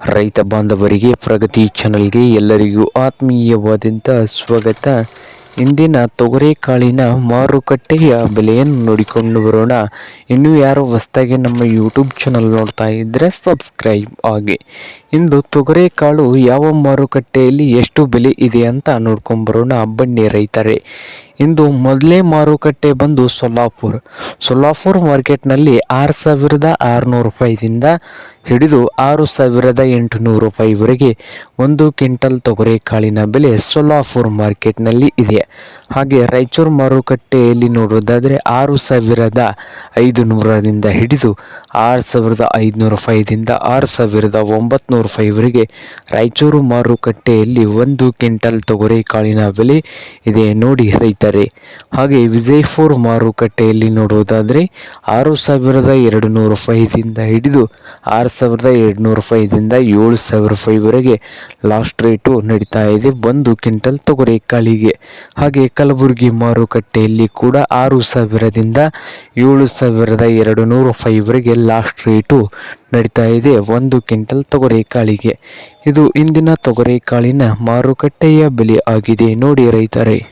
ರೈತ ಬಾಂಧವರಿಗೆ, ಪ್ರಗತಿ ಚಾನಲ್ಗೆ ಎಲ್ಲರಿಗೂ ಆತ್ಮೀಯವಾದಂಥ ಸ್ವಾಗತ. ಇಂದಿನ ತೊಗರೆಕಾಳಿನ ಮಾರುಕಟ್ಟೆಯ ಬೆಲೆಯನ್ನು ನೋಡಿಕೊಂಡು ಬರೋಣ. ಇನ್ನೂ ಯಾರು ಹೊಸ್ತಾಗಿ ನಮ್ಮ ಯೂಟ್ಯೂಬ್ ಚಾನಲ್ ನೋಡ್ತಾ ಇದ್ದರೆ ಸಬ್ಸ್ಕ್ರೈಬ್ ಆಗಿ. ಇಂದು ತೊಗರೆಕಾಳು ಯಾವ ಮಾರುಕಟ್ಟೆಯಲ್ಲಿ ಎಷ್ಟು ಬೆಲೆ ಇದೆ ಅಂತ ನೋಡ್ಕೊಂಬರೋಣ ಬನ್ನಿ ರೈತರೇ. ಇಂದು ಮೊದಲೇ ಮಾರುಕಟ್ಟೆ ಬಂದು ಸೊಲ್ಲಾಪುರ್. ಸೊಲ್ಲಾಪುರ್ ಮಾರ್ಕೆಟ್ನಲ್ಲಿ ಆರು ಸಾವಿರದ ಆರುನೂರು ರೂಪಾಯಿದಿಂದ ಹಿಡಿದು ಆರು ಸಾವಿರದ ಎಂಟುನೂರು ರೂಪಾಯಿವರೆಗೆ ಒಂದು ಕ್ವಿಂಟಲ್ ತೊಗರೆ ಕಾಳಿನ ಬೆಲೆ ಸೊಲ್ಲಾಪುರ್ ಮಾರ್ಕೆಟ್ನಲ್ಲಿ ಇದೆ. ಹಾಗೆ ರಾಯಚೂರು ಮಾರುಕಟ್ಟೆಯಲ್ಲಿ ನೋಡೋದಾದರೆ ಆರು ಸಾವಿರದ ಐದು ನೂರರಿಂದ ಹಿಡಿದು ಆರು ಸಾವಿರದ ಐದುನೂರು ರೂಪಾಯಿದಿಂದ ಆರು ಸಾವಿರದ ಒಂಬತ್ತು ರೂಪಾಯಿವರೆಗೆ ರಾಯಚೂರು ಮಾರುಕಟ್ಟೆಯಲ್ಲಿ ಒಂದು ಕ್ವಿಂಟಲ್ ತೊಗರೆ ಕಾಳಿನ ಬೆಲೆ ಇದೆ. ನೋಡಿ ರೈತರೆ ಹಾಗೆ ವಿಜಯಪುರ್ ಮಾರುಕಟ್ಟೆಯಲ್ಲಿ ನೋಡುವುದಾದರೆ ಆರು ಸಾವಿರದ ಎರಡು ನೂರು ರೂಪಾಯಿದಿಂದ ಹಿಡಿದು ಆರು ಸಾವಿರದ ಎರಡು ನೂರು ರೂಪಾಯಿದಿಂದ ಏಳು ಸಾವಿರ ರೂಪಾಯಿವರೆಗೆ ಲಾಸ್ಟ್ ರೇಟು ನಡೀತಾ ಇದೆ ಒಂದು ಕ್ವಿಂಟಲ್ ತೊಗರಿ ಕಾಳಿಗೆ. ಹಾಗೆ ಕಲಬುರಗಿ ಮಾರುಕಟ್ಟೆಯಲ್ಲಿ ಕೂಡ ಆರು ಸಾವಿರದಿಂದ ಏಳು ಸಾವಿರದ ಎರಡು ನೂರು ರೂಪಾಯಿವರೆಗೆ ಲಾಸ್ಟ್ ರೇಟು ನಡೀತಾ ಇದೆ ಒಂದು ಕ್ವಿಂಟಲ್ ತೊಗರಿ ಕಾಳಿಗೆ. ಇದು ಇಂದಿನ ತೊಗರಿ ಕಾಳಿನ ಮಾರುಕಟ್ಟೆಯ ಬೆಲೆ ಆಗಿದೆ, ನೋಡಿ ರೈತರೇ.